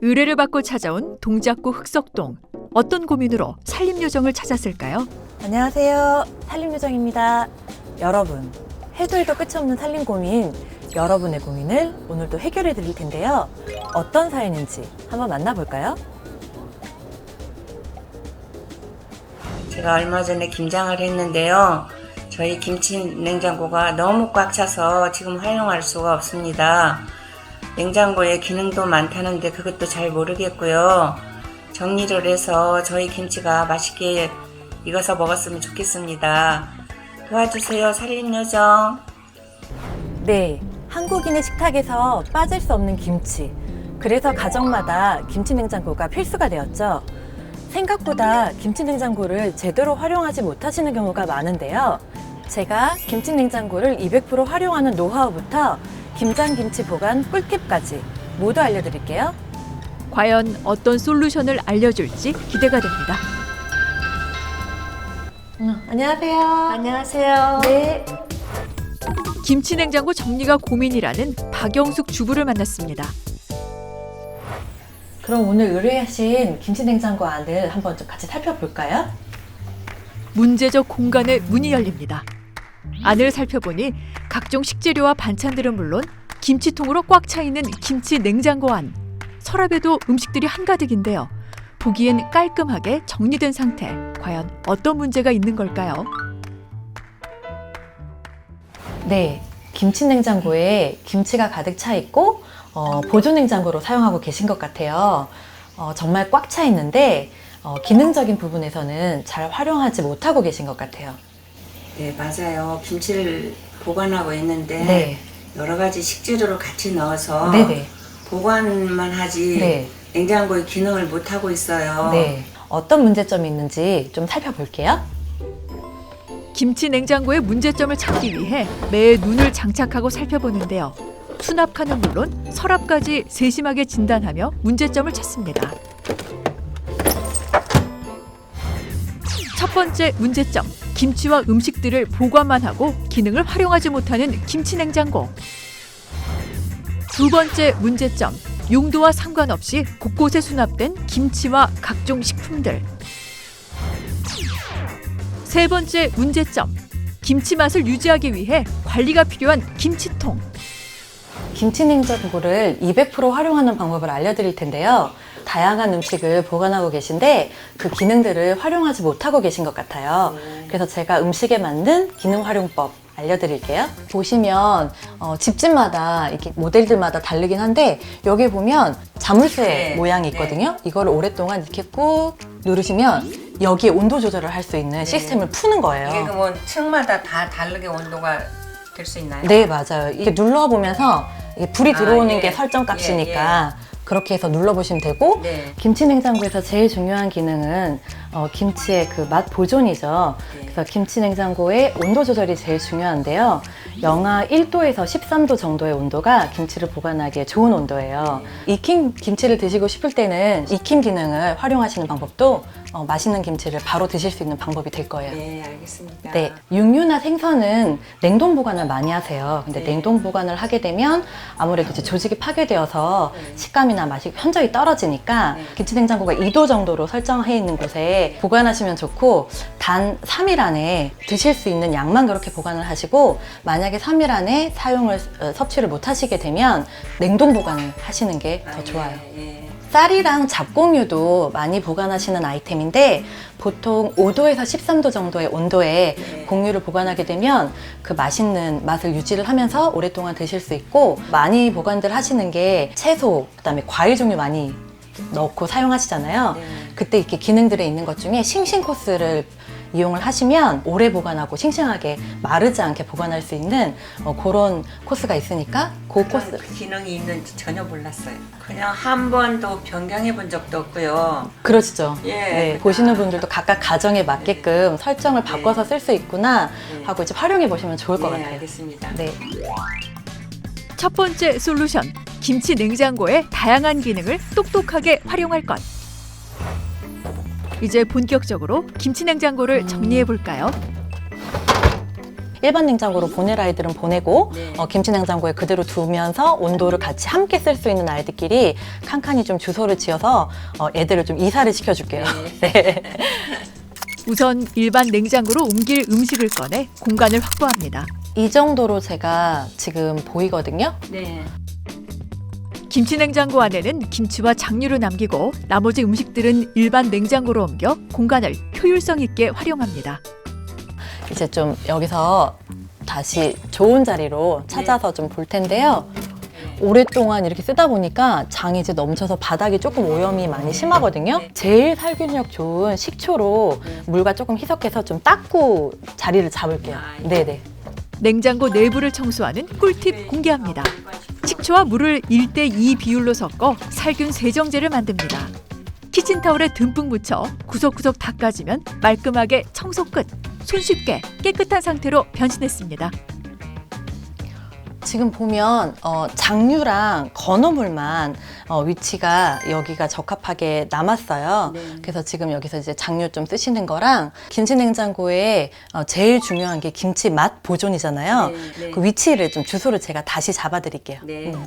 의뢰를 받고 찾아온 동작구 흑석동. 어떤 고민으로 살림 요정을 찾았을까요? 안녕하세요. 살림요정입니다. 여러분, 해도 해도 끝이 없는 살림 고민, 여러분의 고민을 오늘도 해결해 드릴 텐데요. 어떤 사연인지 한번 만나볼까요? 제가 얼마 전에 김장을 했는데요. 저희 김치 냉장고가 너무 꽉 차서 지금 활용할 수가 없습니다. 냉장고에 기능도 많다는데 그것도 잘 모르겠고요. 정리를 해서 저희 김치가 맛있게 익어서 먹었으면 좋겠습니다. 도와주세요, 살림 요정. 네, 한국인의 식탁에서 빠질 수 없는 김치. 그래서 가정마다 김치 냉장고가 필수가 되었죠. 생각보다 김치 냉장고를 제대로 활용하지 못하시는 경우가 많은데요. 제가 김치 냉장고를 200% 활용하는 노하우부터 김장 김치 보관 꿀팁까지 모두 알려드릴게요. 과연 어떤 솔루션을 알려줄지 기대가 됩니다. 안녕하세요. 안녕하세요. 네. 김치 냉장고 정리가 고민이라는 박영숙 주부를 만났습니다. 그럼 오늘 의뢰하신 김치 냉장고 안을 한번 좀 같이 살펴볼까요? 문제적 공간에 문이 열립니다. 안을 살펴보니 각종 식재료와 반찬들은 물론 김치통으로 꽉 차 있는 김치 냉장고 안. 서랍에도 음식들이 한가득인데요. 보기엔 깔끔하게 정리된 상태. 과연 어떤 문제가 있는 걸까요? 네, 김치 냉장고에 김치가 가득 차 있고 어, 보조 냉장고로 사용하고 계신 것 같아요. 어, 정말 꽉 차 있는데 어, 기능적인 부분에서는 잘 활용하지 못하고 계신 것 같아요. 네, 맞아요. 김치를 보관하고 있는데 네, 여러 가지 식재료를 같이 넣어서 네, 네, 보관만 하지 네, 냉장고의 기능을 못 하고 있어요. 네. 어떤 문제점이 있는지 좀 살펴볼게요. 김치 냉장고의 문제점을 찾기 위해 매의 눈을 장착하고 살펴보는데요. 수납칸은 물론 서랍까지 세심하게 진단하며 문제점을 찾습니다. 첫 번째 문제점. 김치와 음식들을 보관만 하고 기능을 활용하지 못하는 김치 냉장고. 두 번째 문제점. 용도와 상관없이 곳곳에 수납된 김치와 각종 식품들. 세 번째 문제점. 김치 맛을 유지하기 위해 관리가 필요한 김치통. 김치 냉장고를 200% 활용하는 방법을 알려드릴 텐데요. 다양한 음식을 보관하고 계신데 그 기능들을 활용하지 못하고 계신 것 같아요. 그래서 제가 음식에 맞는 기능 활용법 알려드릴게요. 보시면 어, 집집마다 이렇게 모델들마다 다르긴 한데 여기 보면 자물쇠 네. 모양이 있거든요. 이거를 오랫동안 이렇게 꾹 누르시면 여기에 온도 조절을 할 수 있는 시스템을 푸는 거예요. 이게 그뭐 층마다 다 다르게 온도가 될 수 있나요? 네, 맞아요. 이게 눌러보면서 이게 불이 아, 들어오는 예. 게 설정 값이니까 그렇게 해서 눌러보시면 되고 네. 김치 냉장고에서 제일 중요한 기능은 어, 김치의 그 맛 보존이죠. 네. 그래서 김치 냉장고의 온도 조절이 제일 중요한데요. 영하 1도에서 13도 정도의 온도가 김치를 보관하기에 좋은 온도예요. 익힌 김치를 드시고 싶을 때는 익힘 기능을 활용하시는 방법도 어, 맛있는 김치를 바로 드실 수 있는 방법이 될 거예요. 네, 알겠습니다. 네, 육류나 생선은 냉동 보관을 많이 하세요. 근데 네. 냉동 보관을 하게 되면 아무래도 이제 조직이 파괴되어서 네. 식감이나 맛이 현저히 떨어지니까 네. 김치 냉장고가 2도 정도로 설정해 있는 곳에 보관하시면 좋고 단 3일 안에 드실 수 있는 양만 그렇게 보관을 하시고 만약에 3일 안에 사용을 어, 섭취를 못 하시게 되면 냉동 보관을 하시는 게더 아, 좋아요. 예, 예. 쌀이랑 잡곡류도 많이 보관하시는 아이템인데 보통 5도에서 13도 정도의 온도에 네. 곡류를 보관하게 되면 그 맛있는 맛을 유지를 하면서 오랫동안 드실 수 있고 많이 보관들 하시는 게 채소, 그다음에 과일 종류 많이 넣고 사용하시잖아요. 네. 그때 이렇게 기능들에 있는 것 중에 싱싱 코스를 이용을 하시면 오래 보관하고 싱싱하게 마르지 않게 보관할 수 있는 어, 그런 코스가 있으니까 그 코스 그 기능이 있는지 전혀 몰랐어요. 그냥 한 번도 변경해 본 적도 없고요. 그러시죠. 예. 네, 보시는 분들도 각각 가정에 맞게끔 설정을 바꿔서 쓸 수 있구나 네. 하고 이제 활용해 보시면 좋을 것 네, 같아요. 알겠습니다. 네. 첫 번째 솔루션. 김치 냉장고의 다양한 기능을 똑똑하게 활용할 것. 이제 본격적으로 김치 냉장고를 정리해 볼까요? 일반 냉장고로 보낼 아이들은 보내고 네. 어, 김치 냉장고에 그대로 두면서 온도를 같이 함께 쓸 수 있는 아이들끼리 칸칸이 좀 주소를 지어서 어, 애들을 좀 이사를 시켜줄게요. 네. 우선 일반 냉장고로 옮길 음식을 꺼내 공간을 확보합니다. 이 정도로 제가 지금 보이거든요. 네. 김치 냉장고 안에는 김치와 장류를 남기고 나머지 음식들은 일반 냉장고로 옮겨 공간을 효율성 있게 활용합니다. 이제 좀 여기서 다시 좋은 자리로 찾아서 좀 볼 텐데요. 오랫동안 이렇게 쓰다 보니까 장이 이제 넘쳐서 바닥이 조금 오염이 많이 심하거든요. 제일 살균력 좋은 식초로 물과 조금 희석해서 좀 닦고 자리를 잡을게요. 네네. 냉장고 내부를 청소하는 꿀팁 공개합니다. 식초와 물을 1대2 비율로 섞어 살균 세정제를 만듭니다. 키친타올에 듬뿍 묻혀 구석구석 닦아주면 말끔하게 청소 끝. 손쉽게 깨끗한 상태로 변신했습니다. 지금 보면 어, 장류랑 건어물만 어, 위치가 여기가 적합하게 남았어요. 네. 그래서 지금 여기서 이제 장류 좀 쓰시는 거랑 김치 냉장고에 어, 제일 중요한 게 김치 맛 보존이잖아요. 네, 네. 그 위치를 좀 주소를 제가 다시 잡아드릴게요. 네. 음.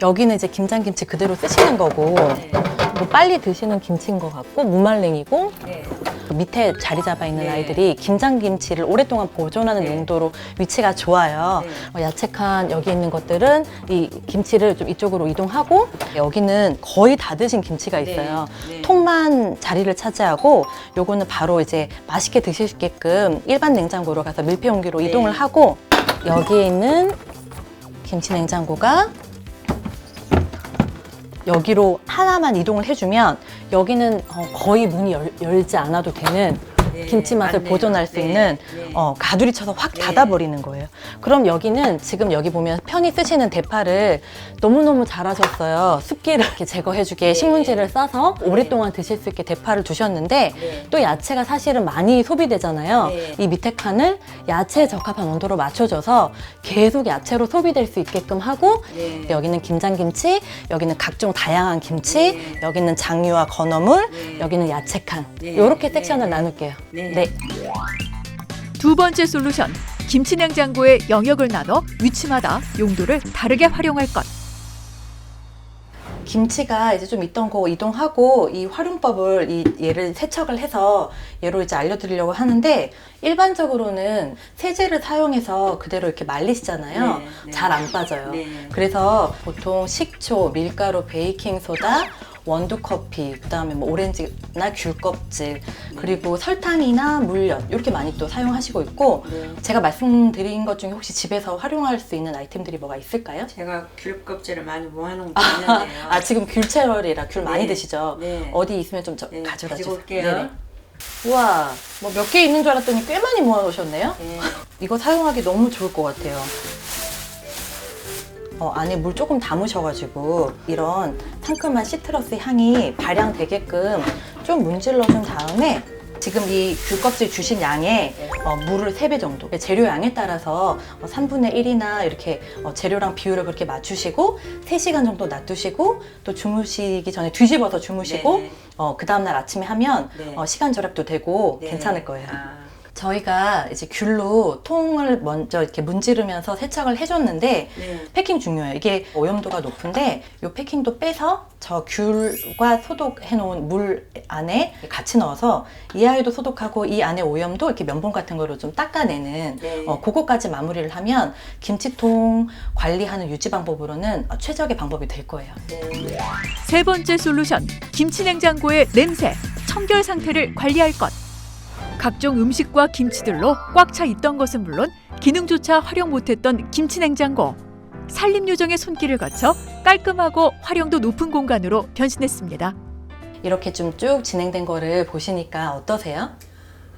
여기는 이제 김장김치 그대로 쓰시는 거고 네. 뭐 빨리 드시는 김치인 것 같고 무말랭이고 네. 밑에 자리 잡아 있는 네. 아이들이 김장김치를 오랫동안 보존하는 네. 용도로 위치가 좋아요. 네. 어, 야채칸 여기 있는 것들은 이 김치를 좀 이쪽으로 이동하고 여기는 거의 다 드신 김치가 있어요. 네. 통만 자리를 차지하고 요거는 바로 이제 맛있게 드실 수 있게끔 일반 냉장고로 가서 밀폐 용기로 네. 이동을 하고 여기에 있는 김치 냉장고가 여기로 하나만 이동을 해주면 여기는 어, 거의 문이 열, 열지 않아도 되는 네, 김치 맛을. 보존할 수 네, 있는 네. 어, 가두리 쳐서 확 네. 닫아버리는 거예요. 그럼 여기는 지금 여기 보면 편히 쓰시는 대파를 너무너무 잘하셨어요. 습기를 이렇게 제거해주게 네. 신문지를 싸서 네. 오랫동안 드실 수 있게 대파를 두셨는데 네. 또 야채가 사실은 많이 소비되잖아요. 네. 이 밑에 칸을 야채에 적합한 온도로 맞춰줘서 계속 야채로 소비될 수 있게끔 하고 네. 여기는 김장김치, 여기는 각종 다양한 김치, 네. 여기는 장류와 건어물, 네. 여기는 야채 칸. 네. 이렇게 네. 섹션을 네. 나눌게요. 네. 네. 두 번째 솔루션. 김치 냉장고의 영역을 나눠 위치마다 용도를 다르게 활용할 것. 김치가 이제 좀 있던 거 이동하고 이 활용법을 이 얘를 세척을 해서 얘로 이제 알려드리려고 하는데 일반적으로는 세제를 사용해서 그대로 이렇게 말리시잖아요. 네, 네. 잘 안 빠져요. 네. 그래서 보통 식초, 밀가루, 베이킹 소다, 원두 커피, 그다음에 뭐 오렌지나 귤 껍질, 그리고 설탕이나 물엿 이렇게 많이 또 사용하시고 있고 네. 제가 말씀드린 것 중에 혹시 집에서 활용할 수 있는 아이템들이 뭐가 있을까요? 제가 귤 껍질을 많이 모아놓은 게 있는데요. 아 지금 귤 많이 네. 드시죠? 네. 어디 있으면 좀 저- 네, 가져가 가지고 주세요. 올게요. 네네. 우와, 뭐 몇 개 있는 줄 알았더니 꽤 많이 모아놓으셨네요. 네. 이거 사용하기 너무 좋을 것 같아요. 어, 안에 물 조금 담으셔가지고 이런 상큼한 시트러스 향이 발향되게끔 좀 문질러준 다음에 지금 이 귤껍질 주신 양에 어, 물을 3배 정도 재료 양에 따라서 어, 3분의 1이나 이렇게 어, 재료랑 비율을 그렇게 맞추시고 3시간 정도 놔두시고 또 주무시기 전에 뒤집어서 주무시고 네. 어, 그 다음날 아침에 하면 네. 어, 시간 절약도 되고 네. 괜찮을 거예요. 아, 저희가 이제 귤로 통을 먼저 이렇게 문지르면서 세척을 해줬는데 네. 패킹 중요해요. 이게 오염도가 높은데 이 패킹도 빼서 저 귤과 소독해 놓은 물 안에 같이 넣어서 이 아이도 소독하고 이 안에 오염도 이렇게 면봉 같은 거로 좀 닦아내는 네. 어, 그거까지 마무리를 하면 김치통 관리하는 유지 방법으로는 어, 최적의 방법이 될 거예요. 네. 세 번째 솔루션. 김치 냉장고의 냄새, 청결 상태를 관리할 것. 각종 음식과 김치들로 꽉 차 있던 것은 물론 기능조차 활용 못했던 김치 냉장고. 산림 요정의 손길을 거쳐 깔끔하고 활용도 높은 공간으로 변신했습니다. 이렇게 좀 쭉 진행된 거를 보시니까 어떠세요?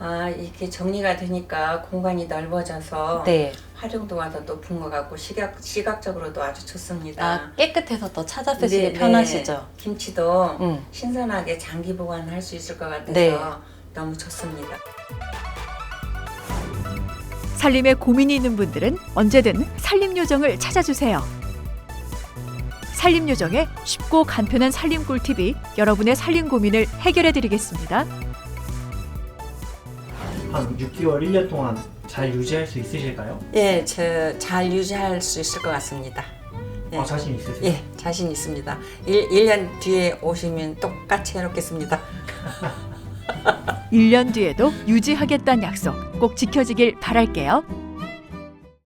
아 이게 정리가 되니까 공간이 넓어져서 네. 활용도가 더 높은 것 같고 시각 시각적으로도 아주 좋습니다. 아, 깨끗해서 더 찾아 쓰시기 네, 편하시죠? 네. 김치도 음. 신선하게 장기 보관할 수 있을 것 같아서 네. 너무 좋습니다. 살림에 고민이 있는 분들은 언제든 살림요정을 찾아주세요. 살림요정의 쉽고 간편한 살림 꿀팁이 여러분의 살림 고민을 해결해 드리겠습니다. 한 6개월, 1년 동안 잘 유지할 수 있으실까요? 예, 저 잘 유지할 수 있을 것 같습니다. 네. 아, 자신 있으세요? 예, 자신 있습니다. 1, 일년 뒤에 오시면 똑같이 해놓겠습니다. 1년 뒤에도 유지하겠다는 약속 꼭 지켜지길 바랄게요.